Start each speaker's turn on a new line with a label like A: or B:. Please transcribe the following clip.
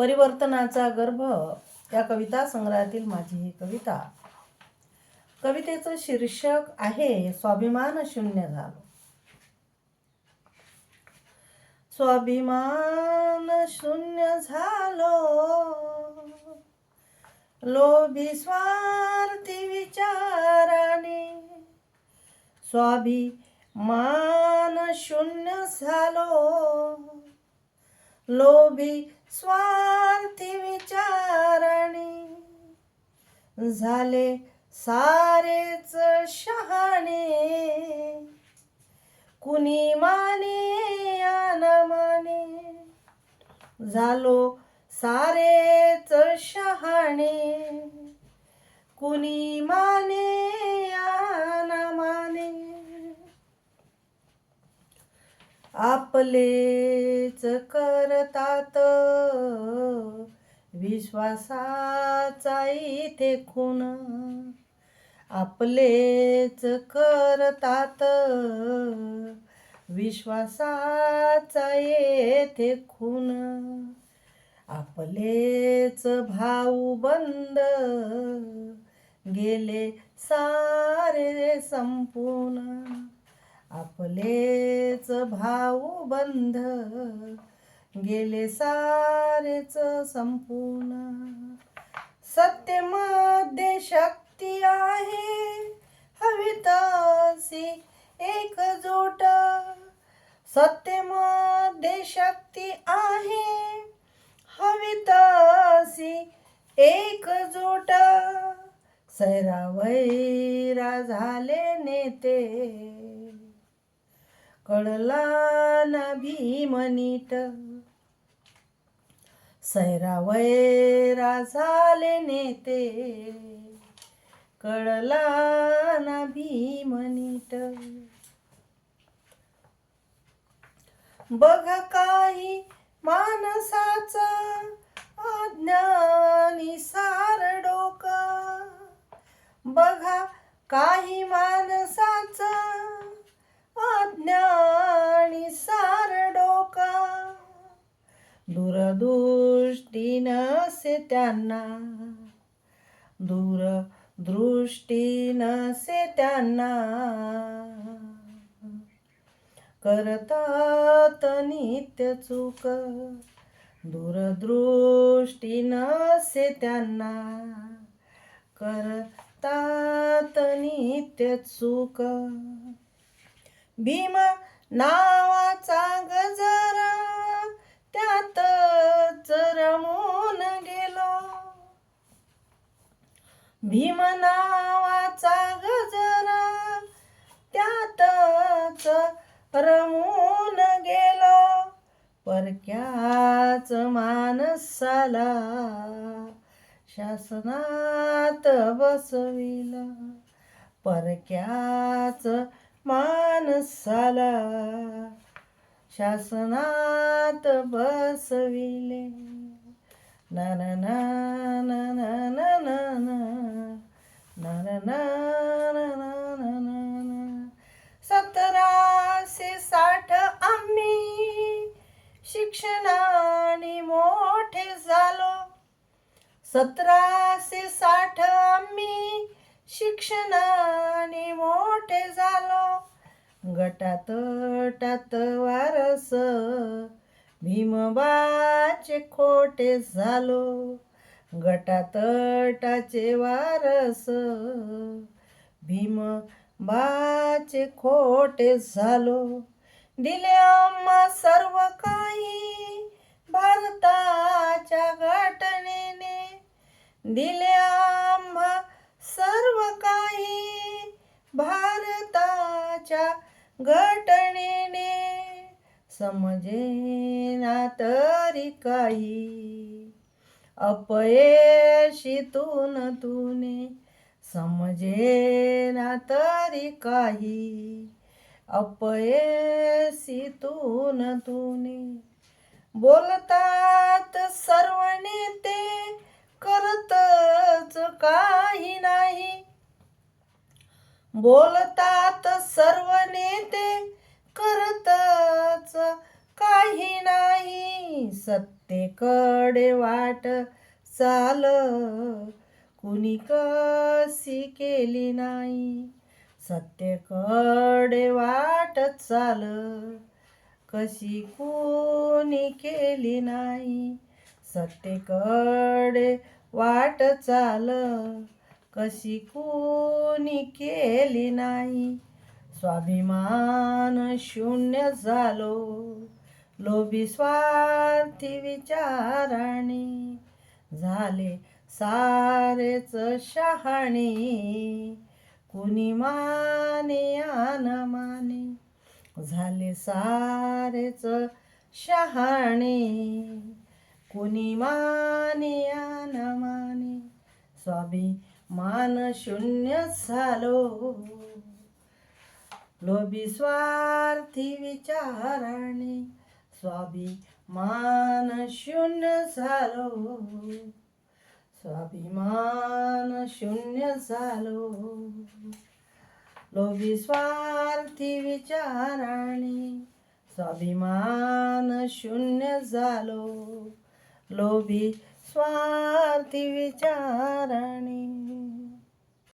A: परिवर्तनाचा गर्भ या कविता संग्रहातील माझी ही कविता. कवितेचं शीर्षक आहे स्वाभिमान शून्य झालो. स्वाभिमान शून्य झालो. लोभी स्वार्थी विचाराने स्वाभिमान शून्य झालो. लोभी स्वार्थी विचाराने झाले सारेच शहाणे. कुणी माने या माने. झालो सारेच शहाणे. कुणी माने या माने आपलेच करतात. विश्वासाचा इथे खून. आपलेच करतात. विश्वासाचा येथे खून. आपलेच भाऊ बंद. गेले सारे संपूर्ण. आपलेच भाऊ बंध गेले सारेच संपूर्ण. सत्यमध्ये शक्ती आहे हवितासी एकजूट सत्यमध्ये शक्ती आहे हवितासी एकजूट सैरावैरा झाले नेते. कळला न भीमनीत सैरावैरा झाले नेते. कळला न भीमनीत बघ काही माणसाचा अज्ञानी सार डोका. बघा काही माणसाचा नसे त्यांना दूरदृष्टी नसे त्यांना. करतात नित्य चूक. दूरदृष्टी नसे त्यांना. करतात नित्य चूक. भीम नावाचा गजरा भीम नावाचा गजरा त्यातच रमून गेलो परक्याच माणसाला शासनात बसविला परक्याच माणसाला शासनात बसविले ना ना ना ना ना ना ना सतराशे साठ आम्ही शिक्षणाने मोठे झालो. गटात टात वारस भीमबाचे खोटे झालो. गटात टाचे वारस भीम बाचे खोटे झालो. दिले आम्हा सर्व काही भारताच्या घटनेने दिले आम्हा सर्व काही भारताच्या घटनेने समजेना तरी काही. अपयशीतून तुने समजेना तरी काही. अपयशीतून तुने बोलतात सर्व बोलतात सर्व नेते करतच काही नाही. सत्तेकडे वाट चाल कुणी कशी केली नाही. सत्तेकडे वाट चाल कशी कोणी केली नाही. सत्तेकडे वाट चाल कशी कोणी केली नाही? स्वाभिमान शून्य झालो. लोभी स्वार्थी विचाराने झाले सारेच शहाणे. कुणी माने आन माने झाले सारेच शहाणे. कुणी माने आन माने मान शून्य झालो. लोभी स्वार्थी विचाराने स्वाभिमान शून्य झालो. स्वाभिमान शून्य झालो. लोभी स्वार्थी विचाराने स्वाभिमान शून्य झालो. लोभी स्वार्थी विचारणी.